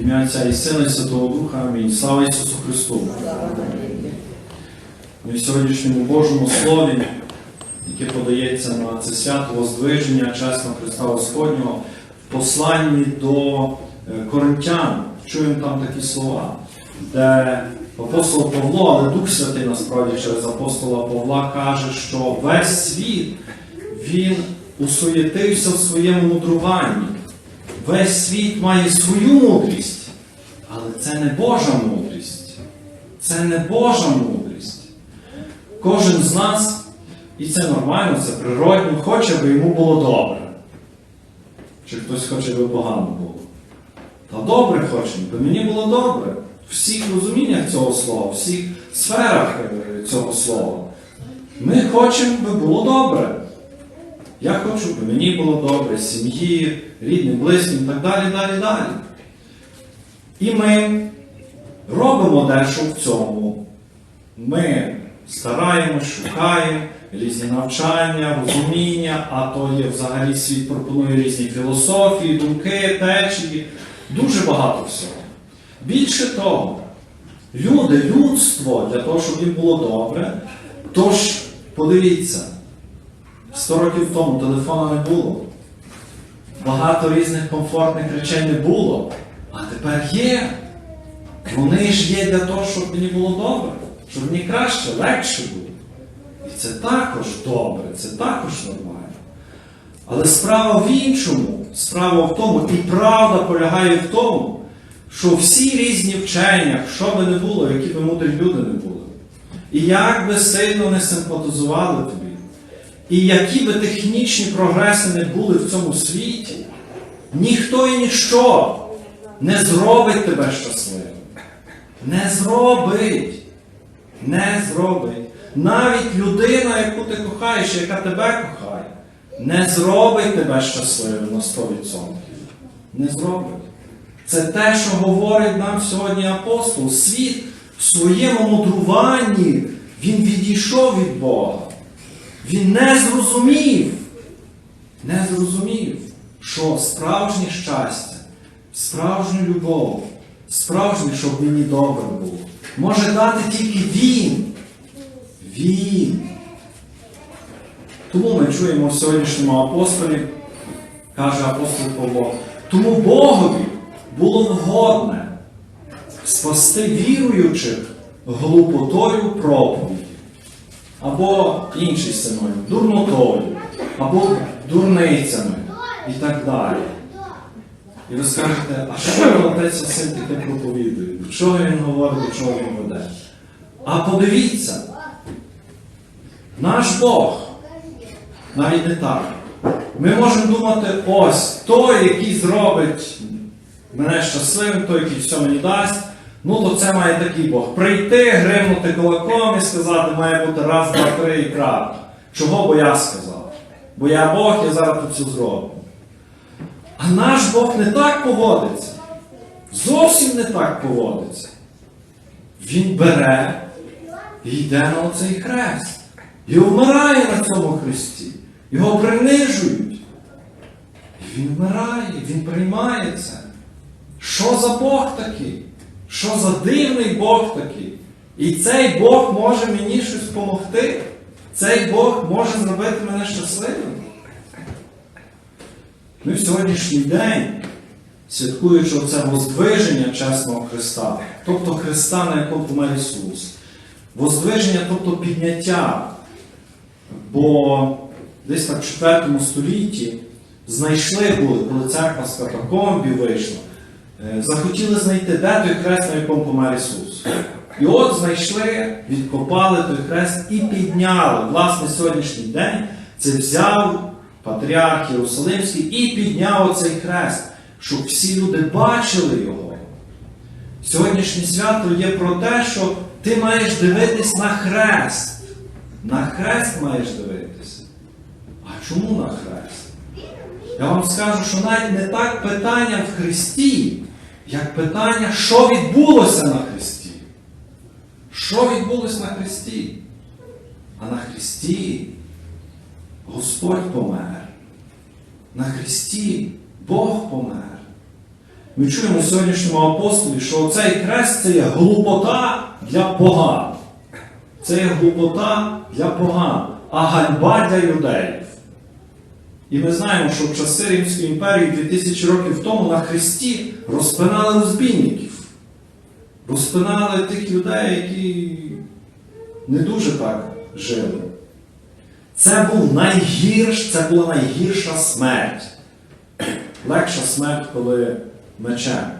Ім'я Отця і Сина і Святого Духа. Амінь. Слава Ісусу Христу! Ми в сьогоднішньому Божому Слові, яке подається на це свято Воздвиження чесного Христа Господнього, в посланні до е, Коринтян, чуємо там такі слова, де апостол Павло, але Дух Святий насправді через апостола Павла каже, що весь світ він усуєтився в своєму мудруванні. Весь світ має свою мудрість, але це не Божа мудрість. Це не Божа мудрість. Кожен з нас, і це нормально, це природно, хоче, аби йому було добре. Чи хтось хоче, аби погано було. Та добре хоче, аби мені було добре. В всіх розуміннях цього слова, в всіх сферах е, цього слова. Ми хочемо, аби було добре. Я хочу, аби мені було добре, сім'ї, рідним, близьким так далі, далі, далі. І ми робимо дещо в цьому. Ми стараємось, шукаємо різні навчання, розуміння, а то є взагалі світ пропонує різні філософії, думки, течії, дуже багато всього. Більше того, люди, людство для того, щоб їм було добре, тож подивіться, 100 років тому телефону не було. Багато різних комфортних речей не було, а тепер є. Вони ж є для того, щоб мені було добре, щоб мені краще, легше було. І це також добре, це також нормально. Але справа в іншому, справа в тому, і правда полягає в тому, що всі різні вчення, що би не було, які би мудрі люди не були, і як би сильно не симпатизували тобі, і які би технічні прогреси не були в цьому світі, ніхто і ніщо не зробить тебе щасливим. Не зробить. Не зробить. Навіть людина, яку ти кохаєш, яка тебе кохає, не зробить тебе щасливим на 100%. Не зробить. Це те, що говорить нам сьогодні апостол. Світ в своєму мудруванні він відійшов від Бога. Він не зрозумів, не зрозумів, що справжнє щастя, справжню любов, справжнє, щоб мені добре було, може дати тільки Він. Він. Тому ми чуємо в сьогоднішньому апостолі, каже апостол Павло, тому Богові було вгодне спасти віруючих глупотою проповіді або інший синонім, дурнотою, або дурницями і так далі. І ви скажете, а що отець Василь таке проповідує? До чого він говорить, до чого він веде? А подивіться, наш Бог навіть не так. Ми можемо думати, ось той, який зробить мене щасливим, той, який все мені дасть, ну то це має такий Бог. Прийти, гримнути кулаком і сказати, має бути раз, два, три і крапка. Чого бо я сказав? Бо я Бог, я зараз тут все зроблю. А наш Бог не так поводиться. Зовсім не так поводиться. Він бере і йде на оцей хрест. І вмирає на цьому хресті. Його принижують. І він вмирає, він приймає це. Що за Бог такий? Що за дивний Бог такий? І цей Бог може мені щось допомогти. Цей Бог може зробити мене щасливим. Ми в сьогоднішній день, святкуючи це воздвиження чесного Христа, тобто Христа, на якому помер Ісус, воздвиження, тобто підняття. Бо десь так в 4 столітті знайшли були, коли церква з катакомбів вийшла, захотіли знайти, де той хрест, на якому помер Ісус. І от знайшли, відкопали той хрест і підняли. Власне, сьогоднішній день це взяв патріарх Єрусалимський і підняв оцей хрест, щоб всі люди бачили його. Сьогоднішнє свято є про те, що ти маєш дивитись на хрест. На хрест маєш дивитися. А чому на хрест? Я вам скажу, що навіть не так питання в Христі, як питання, що відбулося на Христі. Що відбулося на Христі? А на Христі Господь помер. На Христі Бог помер. ми чуємо в сьогоднішньому апостолі, що цей хрест це є глупота для поган. Це є глупота для поган, а ганьба для юдеїв. І ми знаємо, що в часи Римської імперії 2000 років тому на Христі розпинали розбійників, розпинали тих людей, які не дуже так жили. Це був найгірш, це була найгірша смерть. Легша смерть, коли мечем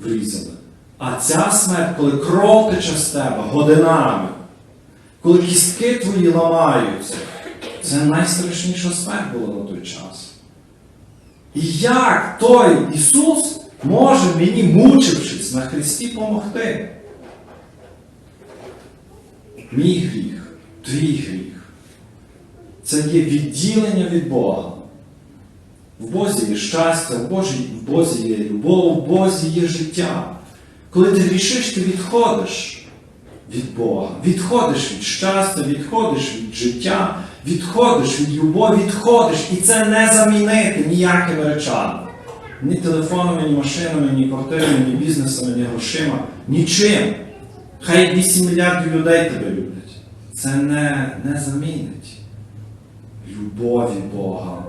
врізали. А ця смерть, коли кров тече з тебе годинами, коли кістки твої ламаються, це найстрашніша смерть була на той час. І як той Ісус може мені, мучившись на Христі, помогти? Мій гріх, твій гріх. Це є відділення від Бога. В Бозі є щастя, в, Божі, в Бозі є любов, в Бозі є життя. Коли ти грішиш, ти відходиш від Бога, відходиш від щастя, відходиш від життя, відходиш від любові, відходиш. І це не замінити ніякими речами. Ні телефонами, ні машинами, ні квартирами, ні бізнесами, ні грошима, нічим. Хай 8 мільярдів людей тебе люблять. Це не, не замінить любові Бога.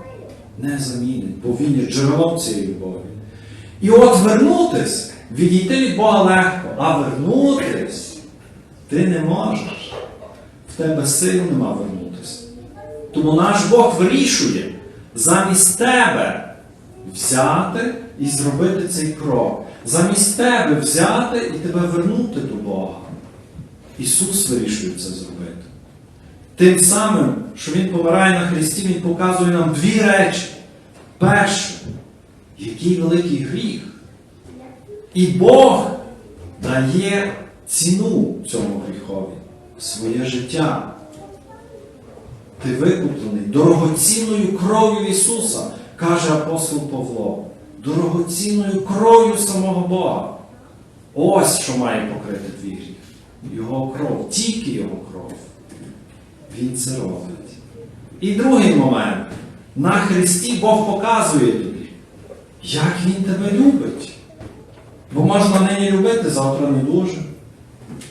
Не замінить, бо Він є джерелом цієї любові. І от вернутись, відійти від Бога легко, а вернутись ти не можеш. В тебе сил нема вернутися. Тому наш Бог вирішує замість тебе взяти і зробити цей крок. Замість тебе взяти і тебе вернути до Бога. Ісус вирішує це зробити. Тим самим, що Він помирає на Христі, Він показує нам дві речі. Перше, який великий гріх. І Бог дає ціну цьому гріхові, своє життя. Ти викуплений дорогоцінною кров'ю Ісуса, каже апостол Павло, дорогоцінною кров'ю самого Бога. Ось що має покрити твій гріх. Його кров, тільки Його кров. Він це робить. І другий момент. На Христі Бог показує тобі, як Він тебе любить. Бо можна нині любити, завтра не дуже.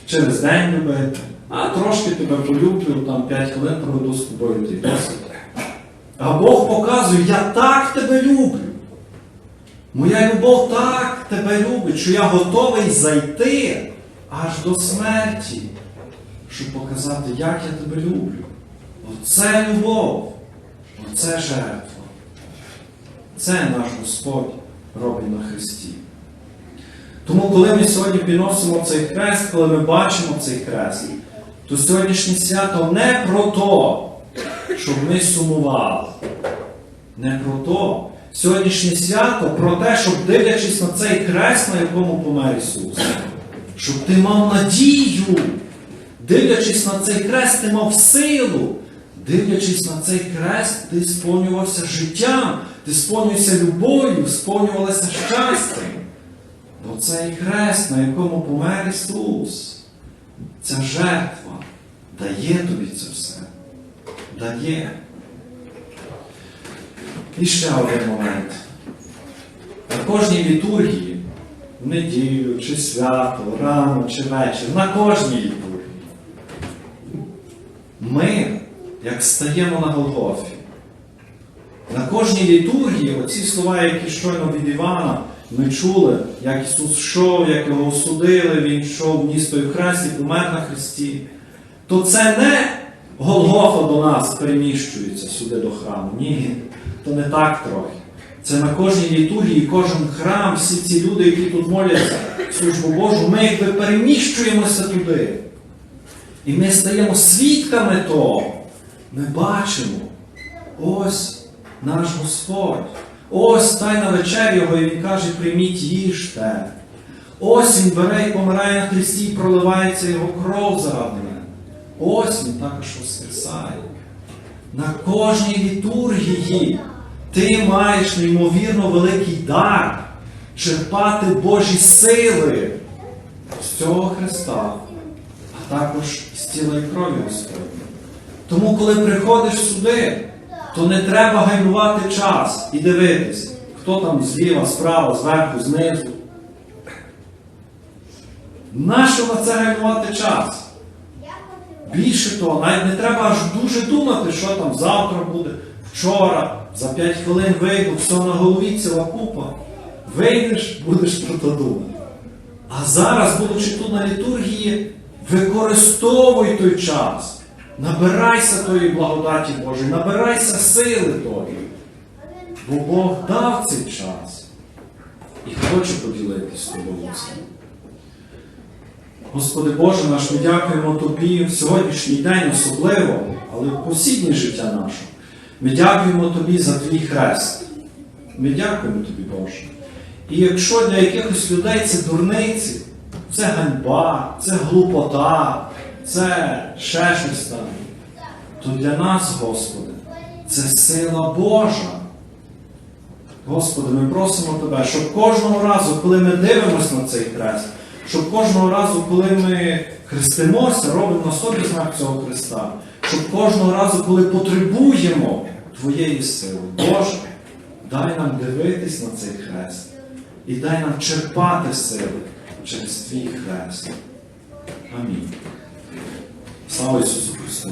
Через день любити. А трошки тебе полюблю, там 5 хвилин проведу з тобою ти досить. А Бог показує, я так тебе люблю. Моя любов так тебе любить, що я готовий зайти аж до смерті, щоб показати, як я тебе люблю. Оце любов, оце жертва. Це наш Господь робить на Христі. Тому, коли ми сьогодні підносимо цей хрест, коли ми бачимо цей хрест, то сьогоднішнє свято не про то, щоб ми сумували. Не про то. Сьогоднішнє свято про те, щоб дивлячись на цей хрест, на якому помер Ісус, щоб ти мав надію, дивлячись на цей хрест, ти мав силу. Дивлячись на цей хрест, ти сповнювався життям, ти сповнювався любов'ю, сповнювалося щастям. Бо цей хрест, на якому помер Ісус, ця жертва дає тобі це все. Дає. І ще один момент. На кожній літургії, в неділю, чи свято, рано, чи вечір, на кожній літургії. Ми, як стаємо на Голгофі, на кожній літургії, оці слова, які щойно від Івана, ми чули, як Ісус йшов, як його осудили, Він йшов той хрест і помер на Христі, то це не Голгофа до нас переміщується сюди до храму. Ні, то не так трохи. Це на кожній літургії, кожен храм, всі ці люди, які тут моляться службу Божу, ми якби переміщуємося туди. І ми стаємо свідками того. Ми бачимо, ось наш Господь. Ось тайна вечер його, і він каже, прийміть їжте. Ось він бере і помирає на хресті, і проливається його кров заради мене. Ось він також воскресає. На кожній літургії ти маєш неймовірно великий дар черпати Божі сили з цього Христа, а також з і крові Господня. Тому, коли приходиш сюди, то не треба гайнувати час і дивитись, хто там зліва, справа, зверху, знизу. Нащо на це гальмувати час? Більше того, навіть не треба аж дуже думати, що там завтра буде, вчора, за 5 хвилин вийду, все на голові ціла купа. Вийдеш, будеш про то думати. А зараз, будучи тут на літургії, використовуй той час. Набирайся тої благодаті Божої, набирайся сили тої. Бо Бог дав цей час і хоче поділитися з тобою. Господи Боже наш, ми дякуємо Тобі в сьогоднішній день особливо, але в повсіднє життя наше. Ми дякуємо Тобі за Твій хрест. Ми дякуємо Тобі, Боже. І якщо для якихось людей це дурниці, це ганьба, це глупота, це ще щось там, то для нас, Господи, це сила Божа. Господи, ми просимо Тебе, щоб кожного разу, коли ми дивимося на цей хрест, щоб кожного разу, коли ми хрестимося, робимо на собі знак цього Христа, щоб кожного разу, коли потребуємо Твоєї сили, Боже, дай нам дивитись на цей хрест і дай нам черпати сили через Твій хрест. Амінь. Слава Ісусу Христу!